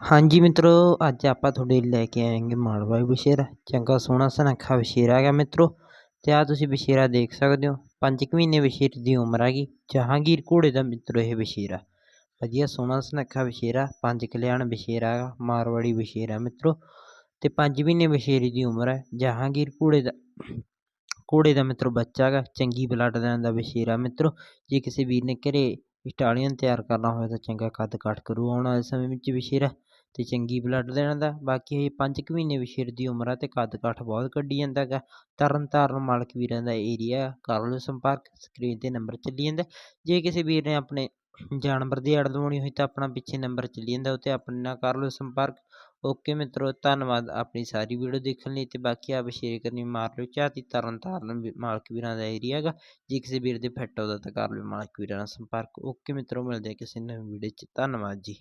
ਹਾਂਜੀ ਮਿੱਤਰੋ, ਅੱਜ ਆਪਾਂ ਤੁਹਾਡੇ ਲੈ ਕੇ ਆਏਗੇ ਮਾਲਵਾ ਵਿਸ਼ੇਰਾ ਚੰਗਾ ਸੋਹਣਾ ਸੁਨੱਖਾ ਵਿਸ਼ੇਰਾ ਹੈਗਾ ਮਿੱਤਰੋ। ਤੇ ਆ ਤੁਸੀਂ ਵਿਸ਼ੇਰਾ ਦੇਖ ਸਕਦੇ ਹੋ। 5 ਮਹੀਨੇ ਵਿਸ਼ੇਰੇ ਦੀ ਉਮਰ ਹੈਗੀ। ਜਹਾਂਗੀਰ ਘੋੜੇ ਦਾ ਮਿੱਤਰੋ ਇਹ ਵਿਸ਼ੇਰਾ ਵਧੀਆ ਸੋਹਣਾ ਸੁਨੱਖਾ ਵਿਸ਼ੇਰਾ ਪੰਜ ਕਲਿਆਣ ਵਿਸ਼ੇਰਾ ਹੈਗਾ, ਮਾਰਵਾੜੀ ਵਿਸ਼ੇਰਾ ਮਿੱਤਰੋ। ਤੇ 5 ਮਹੀਨੇ ਵਿਸ਼ੇਰੇ ਦੀ ਉਮਰ ਹੈ। ਜਹਾਂਗੀਰ ਘੋੜੇ ਦਾ ਘੋੜੇ ਦਾ ਮਿੱਤਰੋ ਬੱਚਾ ਹੈਗਾ। ਚੰਗੀ ਬਲੱਡ ਲਾਈਨ ਦਾ ਵਿਸ਼ੇਰਾ ਮਿੱਤਰੋ। ਜੇ ਕਿਸੇ ਵੀਰ ਨੇ ਘਰੇ ਇਟਾਲੀਅਨ ਤਿਆਰ ਕਰਨਾ ਹੋਵੇ ਤਾਂ ਚੰਗਾ ਕੱਦ ਕੱਟ ਕਰੂ, ਆਉਣ ਵਾਲੇ ਸਮੇਂ ਵਿੱਚ ਵਿਸ਼ੇਰਾ ਅਤੇ ਚੰਗੀ ਬਲੱਡ ਦੇਣ ਦਾ, ਬਾਕੀ ਇਹ ਪੰਜ ਕੁ ਮਹੀਨੇ ਵਿਸ਼ੇਰ ਦੀ ਉਮਰ ਆ ਅਤੇ ਕੱਦ ਕਾਠ ਬਹੁਤ ਕੱਢੀ ਜਾਂਦਾ ਹੈਗਾ ਤਰਨ ਤਾਰਨ ਮਾਲਕ ਵੀਰਾਂ ਦਾ ਏਰੀਆ ਕਰ ਲਓ ਸੰਪਰਕ ਸਕਰੀਨ ਤੇ ਨੰਬਰ ਚੱਲੀ ਜਾਂਦਾ। ਜੇ ਕਿਸੇ ਵੀਰ ਨੇ ਆਪਣੇ ਜਾਨਵਰ ਦੀ ਐਡ ਲਵਾਉਣੀ ਹੋਈ ਤਾਂ ਆਪਣਾ ਪਿੱਛੇ ਨੰਬਰ ਚੱਲੀ ਜਾਂਦਾ, ਉਹ ਉੱਤੇ ਆਪਣੇ ਨਾਲ ਕਰ ਲਓ ਸੰਪਰਕ ਓਕੇ ਮਿੱਤਰੋ, ਧੰਨਵਾਦ ਆਪਣੀ ਸਾਰੀ ਵੀਡੀਓ ਦੇਖਣ ਲਈ ਤੇ ਬਾਕੀ ਆਪ ਸ਼ੇਅਰ ਕਰਨੀ ਮਾਰ ਲਿਓ। ਚਾਹਤੀ ਤਰਨ ਤਾਰਨ ਮਾਲਕ ਵੀਰਾਂ ਦਾ ਏਰੀਆ ਹੈਗਾ। ਜੇ ਕਿਸੇ ਵੀਰ ਦੇ ਫਿੱਟ ਆਉਂਦਾ ਤਾਂ ਕਰ ਲਿਓ ਮਾਲਕ ਵੀਰਾਂ ਨਾਲ ਸੰਪਰਕ। ਓਕੇ ਮਿੱਤਰੋ, ਮਿਲਦੇ ਕਿਸੇ ਨਵੀਂ ਵੀਡੀਓ 'ਚ। ਧੰਨਵਾਦ ਜੀ।